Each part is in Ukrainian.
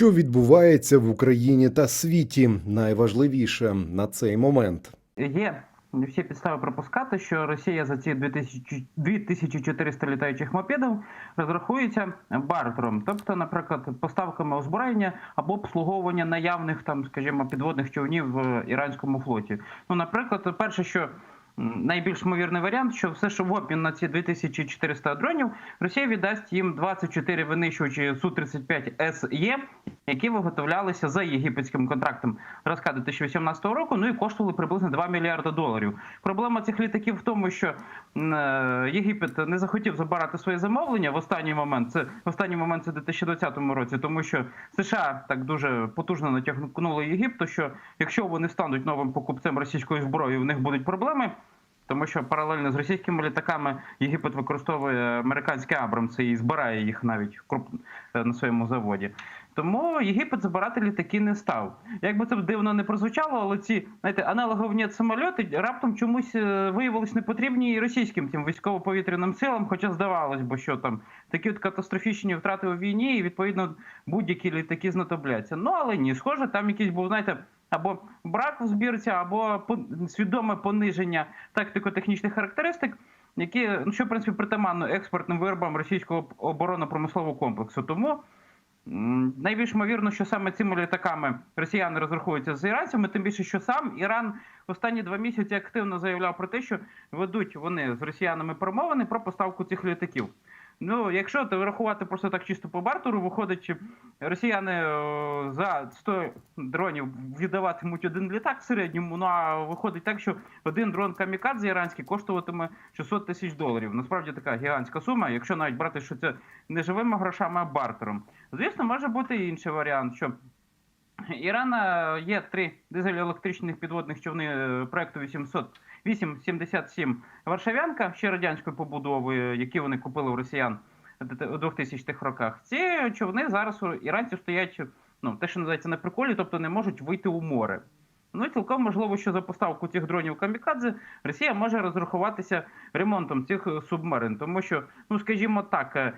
Що відбувається в Україні та світі, найважливіше на цей момент. Є всі підстави припускати, що Росія за ці 2000 2400 літаючих мопедів розрахується бартером, тобто, наприклад, поставками озброєння або обслуговування наявних там, скажімо, підводних човнів в іранському флоті. Ну, наприклад, перше, що найбільш ймовірний варіант, що все, що в обмін на ці 2400 дронів, Росія віддасть їм 24 винищувачі Су-35 СЄ, які виготовлялися за єгипетським контрактом розка 2018 року, ну і коштували приблизно 2 мільярди доларів. Проблема цих літаків в тому, що е, Єгипет не захотів забирати своє замовлення в останній момент. Це в останній момент це в 2020 році, тому що США так дуже потужно натягнули Єгипту, що якщо вони стануть новим покупцем російської зброї, в них будуть проблеми. Тому що паралельно з російськими літаками Єгипет використовує американські Абрамси і збирає їх навіть круп- е, на своєму заводі. Тому Єгипет забирати літаки не став. Як би це дивно не прозвучало, але ці знаєте, аналоговні самольоти раптом чомусь е, виявились непотрібні і російським тим військово-повітряним силам, хоча здавалось би, що там такі от катастрофічні втрати у війні, і відповідно будь-які літаки знадобляться. Ну але ні, схоже, там якийсь був, знаєте. Або брак в збірці, або свідоме пониження тактико-технічних характеристик, які ну що в принципі притаманно експортним виробам російського оборонно-промислового комплексу. Тому найбільш ймовірно, що саме цими літаками росіяни розраховуються з іранцями, тим більше, що сам Іран останні два місяці активно заявляв про те, що ведуть вони з росіянами перемовини про поставку цих літаків. Ну, якщо то врахувати просто так чисто по бартеру, виходить, чи росіяни е, за 100 дронів віддаватимуть один літак в середньому. Ну а виходить так, що один дрон камікадзе іранський коштуватиме 600 тисяч доларів. Насправді така гігантська сума, якщо навіть брати, що це не живими грошами, а бартером. Звісно, може бути інший варіант, що Ірана є три дизель-електричних підводних човни е, проекту 800 877 Варшавянка ще радянської побудови, які вони купили у росіян у 2000-х роках. Ці човни зараз у іранців стоять, ну те, що називається на приколі, тобто не можуть вийти у море. Ну і цілком можливо, що за поставку цих дронів камікадзе Росія може розрахуватися ремонтом цих е, субмарин, тому що, ну скажімо так.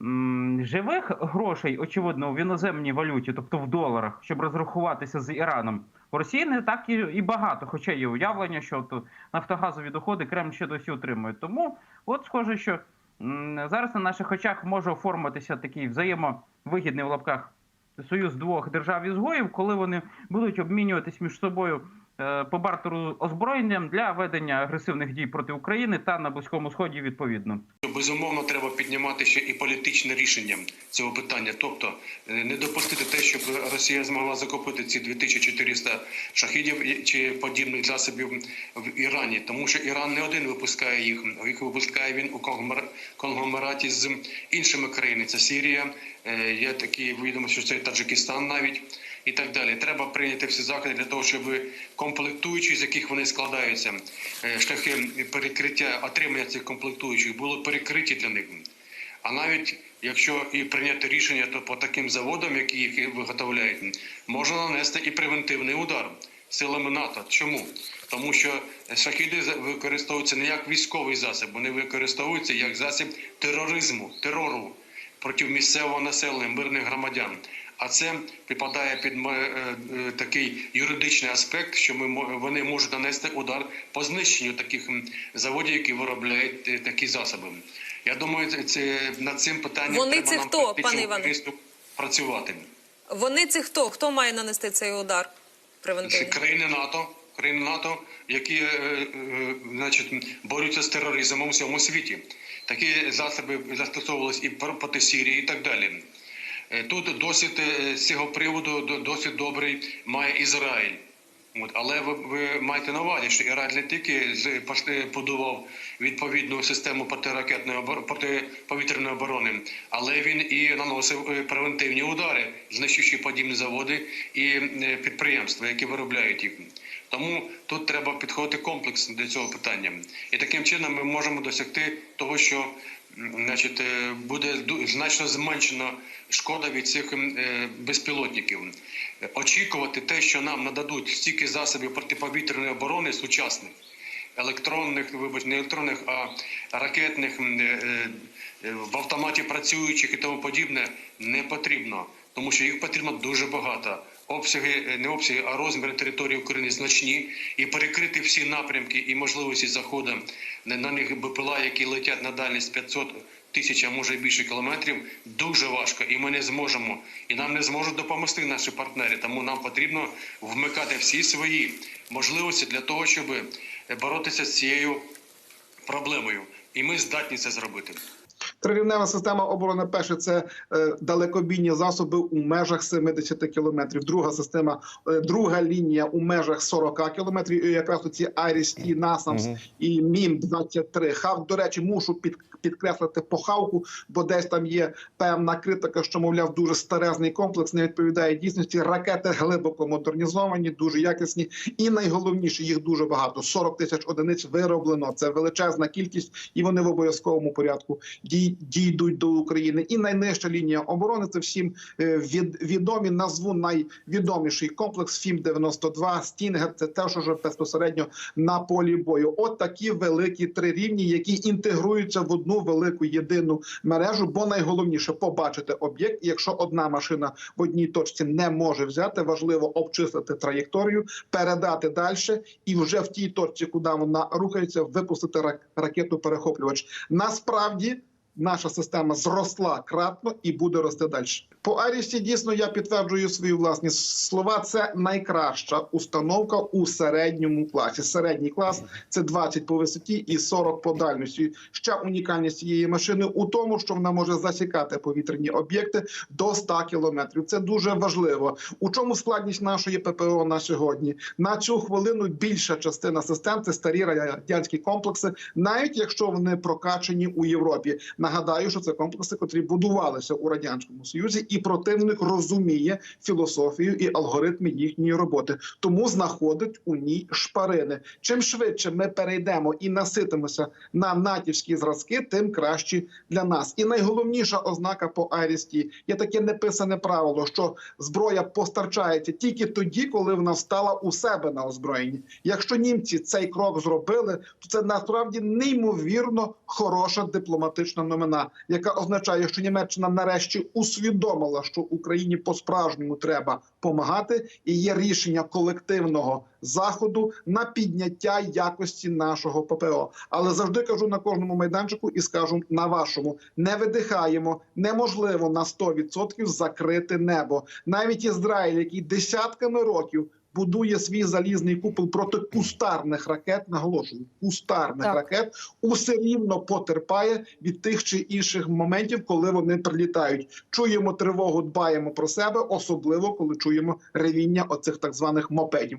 Живих грошей, очевидно, в іноземній валюті, тобто в доларах, щоб розрахуватися з Іраном, у Росії не так і, і багато, хоча є уявлення, що от нафтогазові доходи Кремль ще досі отримує. Тому, от схоже, що зараз на наших очах може оформитися такий взаємовигідний в лапках союз двох держав-ізгоїв, коли вони будуть обмінюватись між собою по бартеру озброєнням для ведення агресивних дій проти України та на близькому сході відповідно. Безумовно, треба піднімати ще і політичне рішення цього питання, тобто е, не допустити те, щоб Росія змогла закупити ці 2400 шахідів чи подібних засобів в Ірані, тому що Іран не один випускає їх. Їх випускає він у конгломер- конгломераті з іншими країнами. Це Сірія, е, є такі відомості, що це Таджикистан навіть. І так далі, треба прийняти всі заходи для того, щоб комплектуючі, з яких вони складаються, е, шляхи перекриття отримання цих комплектуючих були перекриті для них. А навіть якщо і прийняти рішення, то по таким заводам, які їх виготовляють, можна нанести і превентивний удар силами НАТО. Чому? Тому що шахіди використовуються не як військовий засіб, вони використовуються як засіб тероризму, терору проти місцевого населення, мирних громадян. А це підпадає під е, е, такий юридичний аспект, що ми вони можуть нанести удар по знищенню таких заводів, які виробляють е, такі засоби. Я думаю, це- над цим питанням Вони треба це нам хто, пане Іване? працювати. Вони це хто? Хто має нанести цей удар Це країни НАТО, країни НАТО, які значить, борються з тероризмом у всьому світі. Такі засоби застосовувалися і пр- проти Сирії, і так далі. Е, Тут досвід е, з цього приводу до- досить добрий має Ізраїль. От, але ви, ви маєте на увазі, що Іран не тільки пош- е, відповідну систему протиракетної протиповітряної оборони, але він і наносив превентивні удари, знищуючи подібні заводи і підприємства, які виробляють їх. Тому тут треба підходити комплексно до цього питання. І таким чином ми можемо досягти того, що значить, е, буде значно зменшена шкода від цих е, безпілотників. Очікувати те, що нам нададуть стільки засобів протиповітряної оборони сучасних, електронних, вибач, не електронних, а ракетних, е, в автоматі працюючих і тому подібне, не потрібно. тому що їх потрібно дуже багато. Обсяги е, не обсяги, а розміри території України значні і перекрити всі напрямки і можливості заходу на, них БПЛА, які летять на дальність 500 тисяч, а може більше кілометрів, дуже важко, і ми не зможемо. І нам не зможуть допомогти наші партнери. Тому нам потрібно вмикати всі свої можливості для того, щоб боротися з цією проблемою. І ми здатні це зробити. Трирівнева система оборони перше це е, далекобійні засоби у межах 70 кілометрів. Друга система, е, друга лінія у межах 40 кілометрів. І якраз ці Айріс і Насамс і Мім 23 Хав. До речі, мушу під. Підкреслити похавку, бо десь там є певна критика, що мовляв дуже старезний комплекс, не відповідає дійсності. Ракети глибоко модернізовані, дуже якісні, і найголовніше їх дуже багато. 40 тисяч одиниць вироблено. Це величезна кількість, і вони в обов'язковому порядку дій- дійдуть до України. І найнижча лінія оборони це всім е, від, відомі. Назву найвідоміший комплекс ФІМ 92 Стінгер. Це те, що вже безпосередньо на полі бою. От такі великі три рівні, які інтегруються в одну велику єдину мережу. Бо найголовніше побачити об'єкт. І Якщо одна машина в одній точці не може взяти, важливо обчислити траєкторію, передати далі, і вже в тій точці, куди вона рухається, випустити рак- ракету перехоплювач. Насправді. Наша система зросла кратно і буде рости далі. По Арісі дійсно я підтверджую свої власні слова. Це найкраща установка у середньому класі. Середній клас це 20 по висоті і 40 по дальності. Ще унікальність цієї машини у тому, що вона може засікати повітряні об'єкти до 100 кілометрів. Це дуже важливо. У чому складність нашої ППО на сьогодні? На цю хвилину більша частина систем це старі радянські комплекси, навіть якщо вони прокачені у Європі. Нагадаю, що це комплекси, котрі будувалися у радянському союзі, і противник розуміє філософію і алгоритми їхньої роботи, тому знаходить у ній шпарини. Чим швидше ми перейдемо і наситимося на натівські зразки, тим краще для нас. І найголовніша ознака по Айрісті є таке неписане правило, що зброя постачається тільки тоді, коли вона встала у себе на озброєнні. Якщо німці цей крок зробили, то це насправді неймовірно хороша дипломатична новина, яка означає, що Німеччина нарешті усвідомила, що Україні по-справжньому треба помагати, і є рішення колективного заходу на підняття якості нашого ППО. Але завжди кажу на кожному майданчику і скажу на вашому: не видихаємо, неможливо на 100% закрити небо. Навіть Ізраїль, який десятками років. Будує свій залізний купол проти кустарних ракет, наголошую, кустарних Так. ракет усе рівно потерпає від тих чи інших моментів, коли вони прилітають. Чуємо тривогу, дбаємо про себе, особливо коли чуємо ревіння оцих так званих мопедів.